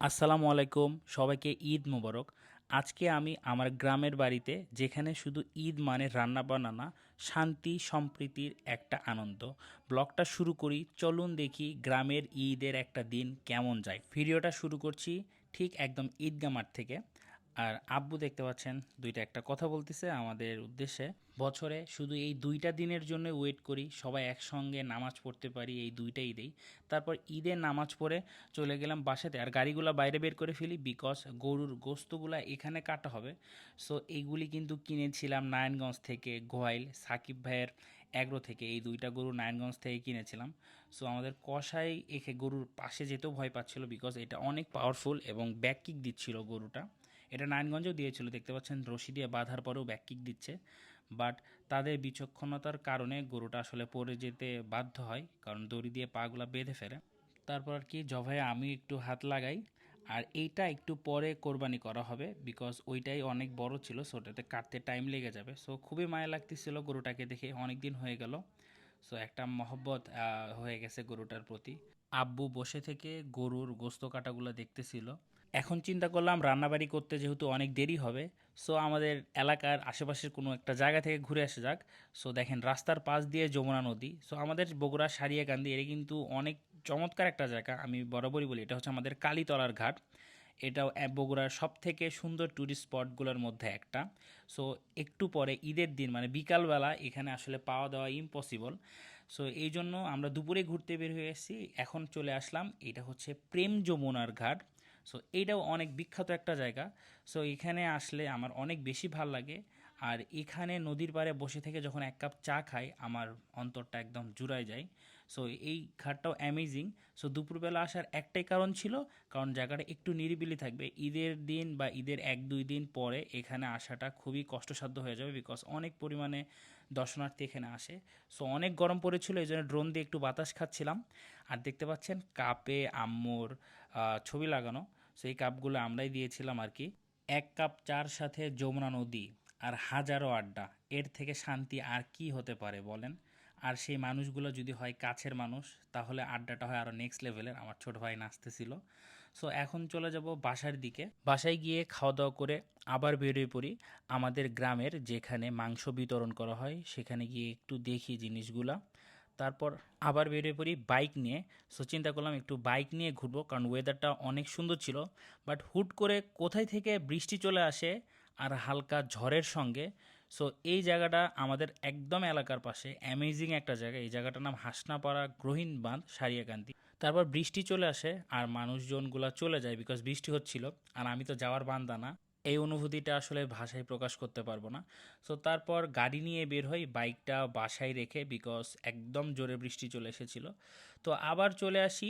আসসালামু আলাইকুম, সবাইকে ঈদ মোবারক। আজকে আমি আমার গ্রামের বাড়িতে, যেখানে শুধু ঈদ মানে রান্না বান্না না, শান্তি, সম্প্রীতির একটা আনন্দ। ব্লগটা শুরু করি, চলুন দেখি গ্রামের ঈদের একটা দিন কেমন যায়। ভিডিওটা শুরু করছি ঠিক একদম ঈদগা মাঠ থেকে। আর আব্বু দেখতে পাচ্ছেন, দুইটা একটা কথা বলতেছে আমাদের উদ্দেশ্যে। বছরে শুধু এই দুইটা দিনের জন্য ওয়েট করি, সবাই একসঙ্গে নামাজ পড়তে পারি, এই দুইটা ঈদেই তারপর ঈদের নামাজ পড়ে চলে গেলাম বাসাতে, আর গাড়িগুলো বাইরে বের করে ফেলি বিকজ গরুর গোস্তগুলো এখানে কাটা হবে। সো এইগুলি কিন্তু কিনেছিলাম নারায়ণগঞ্জ থেকে গোয়াইল সাকিব ভাইয়ের অ্যাগ্রো থেকে, এই দুইটা গরু নারায়ণগঞ্জ থেকে কিনেছিলাম। সো আমাদের কষাই এখে গরুর পাশে যেতেও ভয় পাচ্ছিল বিকজ এটা অনেক পাওয়ারফুল এবং ব্যাক কিক দিচ্ছিল গরুটা। এটা নারায়ণগঞ্জেও দিয়েছিল, দেখতে পাচ্ছেন রশি দিয়ে বাঁধার পরেও ব্যাক কিক দিচ্ছে। বাট তাদের বিচক্ষণতার কারণে গরুটা আসলে পড়ে যেতে বাধ্য হয়, কারণ দড়ি দিয়ে পাগুলা বেঁধে ফেলে। তারপর আর কি জবাই আমি একটু হাত লাগাই, আর এইটা একটু পরে কোরবানি করা হবে বিকজ ওইটাই অনেক বড় ছিল সো ওটাতে কাটতে টাইম লেগে যাবে। সো খুবই মায়া লাগতেছিল গরুটাকে দেখে অনেক দিন হয়ে গেল। সো একটা মহব্বত হয়ে গেছে গরুটার প্রতি। আব্বু বসে থেকে গরুর গোস্ত কাটাগুলো দেখতেছিল। এখন চিন্তা করলাম রান্নাবাড়ি করতে যেহেতু অনেক দেরি হবে সো আমাদের এলাকার আশেপাশের কোনো একটা জায়গা থেকে ঘুরে আসা যাক। সো দেখেন রাস্তার পাশ দিয়ে যমুনা নদী সো আমাদের বগুড়া, সারিয়াকান্দি এটা কিন্তু অনেক চমৎকার একটা জায়গা, আমি বরাবরই বলি, এটা হচ্ছে আমাদের কালীতলার ঘাট। এটাও বগুড়ার সব থেকে সুন্দর ট্যুরিস্ট স্পটগুলোর মধ্যে একটা। সো একটু পরে ঈদের দিন মানে বিকালবেলা এখানে আসলে পাওয়া দেওয়া ইম্পসিবল সো এই জন্য আমরা দুপুরে ঘুরতে বের হয়ে এসেছি, এখন চলে আসলাম, এটা হচ্ছে প্রেম যমুনার ঘাট। সো এইটাও অনেক বিখ্যাত একটা জায়গা। সো এখানে আসলে আমার অনেক বেশি ভালো লাগে। আর এখানে নদীর পাড়ে বসে থেকে যখন এক কাপ চা খাই, আমার অন্তরটা একদম জুড়ায় যায়। সো এই ঘাটটাও অ্যামেজিং সো দুপুরবেলা আসার একটাই কারণ ছিল, কারণ জায়গাটা একটু নিরিবিলি থাকবে। ঈদের দিন বা ঈদের এক, দুই দিন পরে এখানে আসাটা খুবই কষ্টসাধ্য হয়ে যাবে বিকজ অনেক পরিমাণে দর্শনার্থী এখানে আসে। সো অনেক গরম পড়েছিল, এই জন্য ড্রোন দিয়ে একটু বাতাস খাচ্ছিলাম। আর দেখতে পাচ্ছেন, কাপে আম্মুর ছবি লাগানো। সেই কাপগুলো আমরাই দিয়েছিলাম আর কি। এক কাপ চার সাথে যমুনা নদী। আর হাজারো আড্ডা। এর থেকে শান্তি আর কি হতে পারে বলেন? আর সেই মানুষগুলো যদি হয় কাছের মানুষ, তাহলে আড্ডাটা হয় আরও নেক্সট লেভেলের আমার ছোট ভাই নাচতেছিল। সো এখন চলে যাব বাসার দিকে। বাসায় গিয়ে খাওয়া দাওয়া করে আবার বেরিয়ে পড়ি আমাদের গ্রামের যেখানে মাংস বিতরণ করা হয়। সেখানে গিয়ে একটু দেখি জিনিসগুলা। তারপর আবার বেরিয়ে পড়ি বাইক নিয়ে। সো চিন্তা করলাম একটু বাইক নিয়ে ঘুরবো। কারণ ওয়েদারটা অনেক সুন্দর ছিল। বাট হুট করে কোথায় থেকে বৃষ্টি চলে আসে আর হালকা ঝড়ের সঙ্গে। সো এই জায়গাটা আমাদের একদম এলাকার পাশে অ্যামেজিং একটা জায়গা। এই জায়গাটার নাম হাসনাপাড়া গ্রহীণ বাঁধ সারিয়াকান্তি তারপর বৃষ্টি চলে আসে আর মানুষজনগুলা চলে যায় বিকজ বৃষ্টি হচ্ছিল। আর আমি তো যাওয়ার বান্দা না। এই অনুভূতিটা আসলে ভাষায় প্রকাশ করতে পারব না। সো তারপর গাড়ি নিয়ে বের হই, বাইকটা বাসায় রেখে বিকজ একদম জোরে বৃষ্টি চলে এসেছিল। তো আবার চলে আসি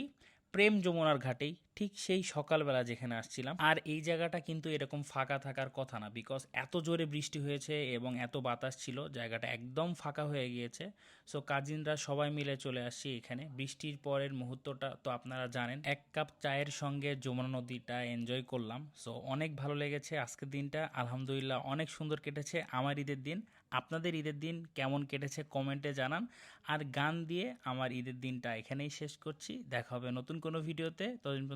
প্রেম যমুনার ঘাটেই। ঠিক সেই সকালবেলা যেখানে আসছিলাম। আর এই জায়গাটা কিন্তু এরকম ফাঁকা থাকার কথা না বিকজ এত জোরে বৃষ্টি হয়েছে এবং এত বাতাস ছিল, জায়গাটা একদম ফাঁকা হয়ে গিয়েছে। সো কাজিনরা সবাই মিলে চলে আসছি এখানে। বৃষ্টির পরের মুহূর্তটা তো আপনারা জানেন। এক কাপ চায়ের সঙ্গে যমুনা নদীটা এনজয় করলাম। সো অনেক ভালো লেগেছে আজকের দিনটা। আলহামদুলিল্লাহ অনেক সুন্দর কেটেছে আমার ঈদের দিন। আপনাদের ঈদের দিন কেমন কেটেছে কমেন্টে জানান। আর গান দিয়ে আমার ঈদের দিনটা এখানেই শেষ করছি। দেখা হবে নতুন কোনো ভিডিওতে। ততদিন